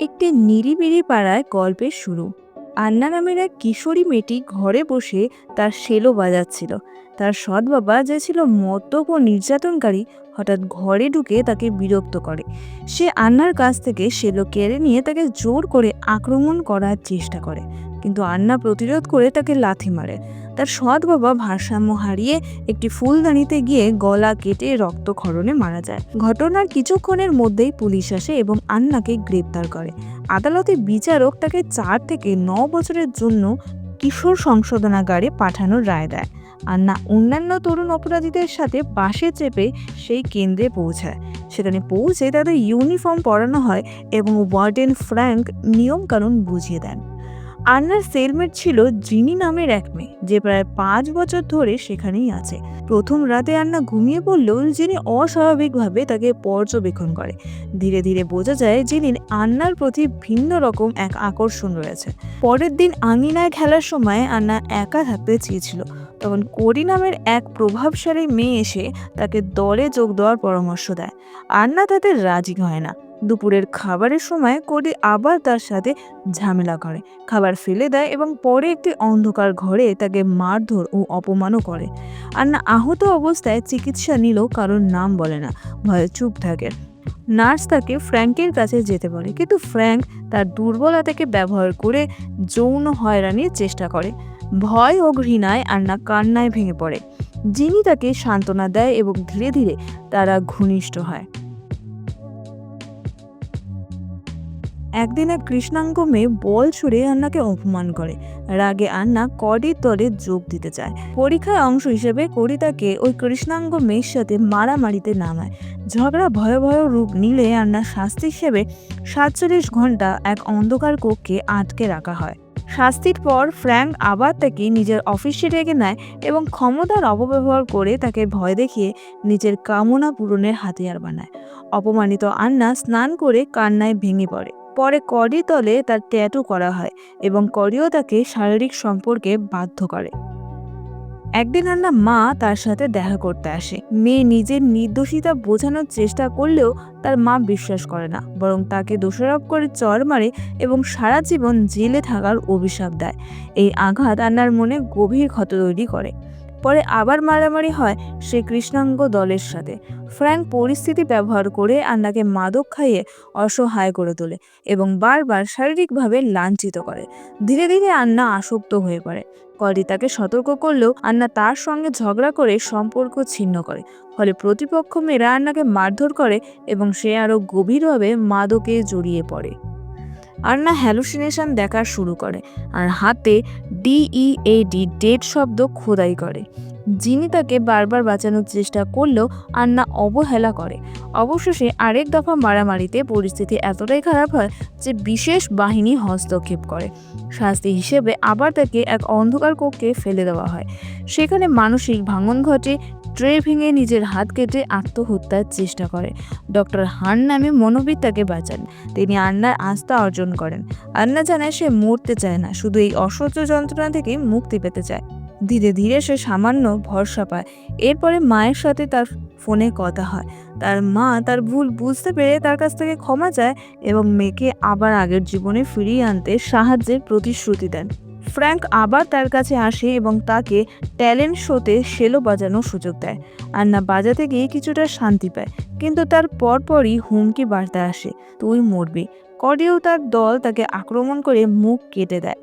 একটি নিরিবিলি পাড়ায় গল্পের শুরু। আন্না নামের এক কিশোরী মেয়েটি ঘরে বসে তার সেলো বাজাচ্ছিল। তার সৎ বাবা যে ছিল মদ্যপ ও নির্যাতনকারী, হঠাৎ ঘরে ঢুকে তাকে বিরক্ত করে। সে আন্নার কাছ থেকে সেলো কেড়ে নিয়ে তাকে জোর করে আক্রমণ করার চেষ্টা করে। কিন্তু আন্না প্রতিরোধ করে তাকে লাথি মারে। তার সৎ বাবা ভারসাম্য হারিয়ে একটি ফুলদানিতে গিয়ে গলা কেটে রক্তক্ষরণে মারা যায়। ঘটনার কিছুক্ষণের মধ্যেই পুলিশ আসে এবং আন্নাকে গ্রেপ্তার করে। আদালতে বিচারক তাকে চার থেকে ন বছরের জন্য কিশোর সংশোধনাগারে পাঠানোর রায় দেয়। আন্না অন্যান্য তরুণ অপরাধীদের সাথে বাসে চেপে সেই কেন্দ্রে পৌঁছায়। সেখানে পৌঁছে তাদের ইউনিফর্ম পরানো হয় এবং ওয়ার্ডেন ফ্র্যাঙ্ক নিয়মকানুন বুঝিয়ে দেন। আন্নার সেলমেট ছিল জিনি নামের এক মেয়ে, যে প্রায় পাঁচ বছর ধরে সেখানেই আছে। প্রথম রাতে আন্না ঘুমিয়ে পড়লেও যিনি অস্বাভাবিকভাবে তাকে পর্যবেক্ষণ করে। ধীরে ধীরে বোঝা যায় জিনির আন্নার প্রতি ভিন্ন রকম এক আকর্ষণ রয়েছে। পরের দিন আঙিনায় খেলার সময় আন্না একা থাকতে চেয়েছিল। তখন করি নামের এক প্রভাবশালী মেয়ে এসে তাকে দলে যোগ দেওয়ার পরামর্শ দেয়। আন্না তাতে রাজি হয় না। দুপুরের খাবারের সময় কোরি আবার তার সাথে ঝামেলা করে। খাবার ফেলে দেয় এবং পরে একটি অন্ধকার ঘরে তাকে মারধর ও অপমানও করে। আন্না আহত অবস্থায় চিকিৎসা নিল কারোর নাম বলে না, ভয়ে চুপ থাকে। নার্স তাকে ফ্র্যাঙ্কের কাছে যেতে বলে, কিন্তু ফ্র্যাঙ্ক তার দুর্বলতাকে ব্যবহার করে যৌন হয়রানির চেষ্টা করে। ভয় ও ঘৃণায় আন্না কান্নায় ভেঙে পড়ে। যিনি তাকে সান্ত্বনা দেয় এবং ধীরে ধীরে তারা ঘনিষ্ঠ হয়। একদিন এক কৃষ্ণাঙ্গ মেয়ে বল ছুড়ে আন্নাকে অপমান করে। রাগে আন্না কডির দলে যোগ দিতে চায়। পরীক্ষার অংশ হিসেবে করি তাকে ওই কৃষ্ণাঙ্গ মেয়ের সাথে মারামারিতে নামায়। ঝগড়া ভয় ভয় রূপ নিলে আন্নার শাস্তি হিসেবে সাতচল্লিশ ঘণ্টা এক অন্ধকার কক্ষে আটকে রাখা হয়। শাস্তির পর ফ্র্যাঙ্ক আবার তাকে নিজের অফিসে ডেকে নেয় এবং ক্ষমতার অপব্যবহার করে তাকে ভয় দেখিয়ে নিজের কামনা পূরণের হাতিয়ার বানায়। অপমানিত আন্না স্নান করে কান্নায় ভেঙে পড়ে। পরে করি তলে তার ট্যাটু করা হয় এবং করিও তাকে শারীরিক সম্পর্কে বাধ্য করে। একদিন আন্না মা তার সাথে দেখা করতে আসে। মেয়ে নিজের নির্দোষিতা বোঝানোর চেষ্টা করলেও তার মা বিশ্বাস করে না, বরং তাকে দোষারোপ করে চর মারে এবং সারা জীবন জেলে থাকার অভিশাপ দেয়। এই আঘাত আন্নার মনে গভীর ক্ষত তৈরি করে। পরে আবার মারামারি হয় সে কৃষ্ণাঙ্গ দলের সাথে। ফ্র্যাঙ্ক পরিস্থিতি ব্যবহার করে আন্নাকে মাদক খাইয়ে অসহায় করে তোলে এবং বারবার শারীরিকভাবে লাঞ্ছিত করে। ধীরে ধীরে আন্না আসক্ত হয়ে পড়ে। করি তাকে সতর্ক করলেও আন্না তার সঙ্গে ঝগড়া করে সম্পর্ক ছিন্ন করে। ফলে প্রতিপক্ষ মেয়েরা আন্নাকে মারধর করে এবং সে আরও গভীরভাবে মাদকে জড়িয়ে পড়ে। আন্না হ্যালুসিনেশন দেখা শুরু করে। আর হাতে ডিইএডি ডেট শব্দ খোদাই করে। যিনি তাকে বারবার বাঁচানোর চেষ্টা করলেও আন্না অবহেলা করে। অবশেষে আরেক দফা মারামারিতে পরিস্থিতি এতটাই খারাপ হয় যে বিশেষ বাহিনী হস্তক্ষেপ করে। শাস্তি হিসেবে আবার তাকে এক অন্ধকার কক্ষে ফেলে দেওয়া হয়। সেখানে মানসিক ভাঙন ঘটে ট্রে ভেঙে নিজের হাত কেটে আত্মহত্যার চেষ্টা করে। ডক্টর হান নামে মনোবিদ তাকে বাঁচান। তিনি আন্নার আস্থা অর্জন করেন। আন্না জানায় সে মরতে চায় না, শুধু এই অসহ্য যন্ত্রণা থেকে মুক্তি পেতে চায়। ধীরে ধীরে সে সামান্য ভরসা পায়। এরপরে মায়ের সাথে তার ফোনে কথা হয়। তার মা তার ভুল বুঝতে পেরে তার কাছ থেকে ক্ষমা চায় এবং মেয়েকে আবার আগের জীবনে ফিরিয়ে আনতে সাহায্যের প্রতিশ্রুতি দেন। ফ্র্যাঙ্ক আবার তার কাছে আসে এবং তাকে ট্যালেন্ট শোতে সেলো বাজানোর সুযোগ দেয়। আর না বাজাতে গিয়ে কিছুটা শান্তি পায়, কিন্তু তার পরপরই হুমকি বার্তা আসে, তুই মরবি। কডিও তার দল তাকে আক্রমণ করে মুখ কেটে দেয়।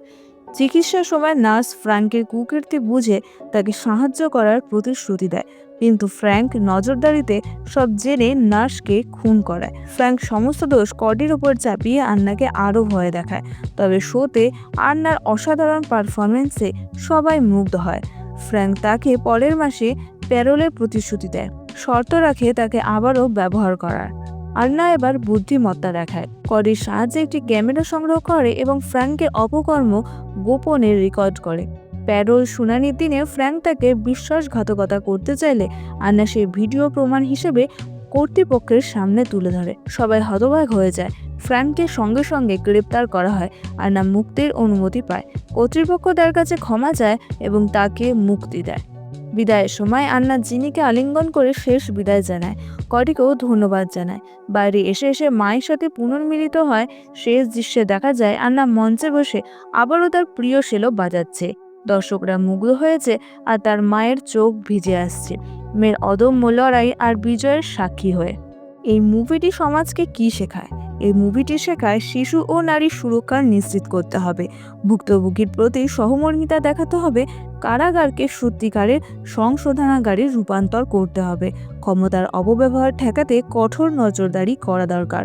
চিকিৎসার সময় নার্স ফ্র্যাঙ্কের কুকীর্তি বুঝে তাকে সাহায্য করার প্রতিশ্রুতি দেয়। কিন্তু ফ্র্যাঙ্ক নজরদারিতে সব জেনে নার্সকে খুন করায়। ফ্র্যাঙ্ক সমস্ত দোষ কডির ওপর চাপিয়ে আন্নাকে আরও ভয় দেখায়। তবে শোতে আন্নার অসাধারণ পারফরমেন্সে সবাই মুগ্ধ হয়। ফ্র্যাঙ্ক তাকে পরের মাসে প্যারোলের প্রতিশ্রুতি দেয়। শর্ত রাখে তাকে আবারও ব্যবহার করার। আন্না এবার বুদ্ধিমত্তা দেখায়। কডির সাহায্যে একটি ক্যামেরা সংগ্রহ করে এবং ফ্র্যাঙ্কের অপকর্ম গোপনে রেকর্ড করে। প্যারোল শুনানির দিনে ফ্র্যাঙ্ক তাকে বিশ্বাসঘাতকতা করতে চাইলে আন্না সেই ভিডিও প্রমাণ হিসেবে কর্তৃপক্ষের সামনে তুলে ধরে। সবাই হতবাক হয়ে যায়। ফ্র্যাঙ্ককে সঙ্গে সঙ্গে গ্রেপ্তার করা হয়। আন্না মুক্তির অনুমতি পায়। কর্তৃপক্ষ তার কাছে ক্ষমা চায় এবং তাকে মুক্তি দেয়। বিদায়ের সময় আন্না জিনিকে আলিঙ্গন করে শেষ বিদায় জানায়। কটিকেও ধন্যবাদ জানায়। বাইরে এসে এসে মায়ের সাথে পুনর্মিলিত হয় শেষ দৃশ্যে দেখা যায় আন্না মঞ্চে বসে আবারও তার প্রিয় সেলো বাজাচ্ছে। দর্শকরা মুগ্ধ হয়েছে আর তার মায়ের চোখ ভিজে আসছে। মেয়ের অদম্য লড়াই আর বিজয়ের সাক্ষী হয়ে। এই মুভিটি সমাজকে কি শেখায়? এই মুভিটি শেখায় শিশু ও নারীর সুরক্ষা নিশ্চিত করতে হবে। ভুক্তভোগীর প্রতি সহমর্মিতা দেখাতে হবে, কারাগারকে সত্যিকারের সংশোধনাগারে রূপান্তর করতে হবে। ক্ষমতার অপব্যবহার ঠেকাতে কঠোর নজরদারি করা দরকার।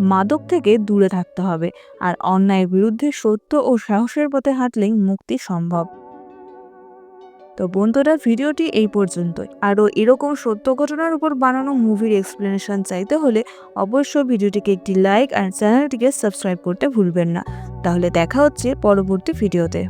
মাদক থেকে দূরে থাকতে হবে। আর অন্যায়ের বিরুদ্ধে সত্য ও সাহসের পথে হাঁটলেই মুক্তি সম্ভব। তো বন্ধুরা, ভিডিওটি এই পর্যন্তই। আরও এরকম সত্য ঘটনার উপর বানানো মুভির এক্সপ্লেনেশন চাইতে হলে অবশ্যই ভিডিওটিকে একটি লাইক আর চ্যানেলটিকে সাবস্ক্রাইব করতে ভুলবেন না। তাহলে দেখা হচ্ছে পরবর্তী ভিডিওতে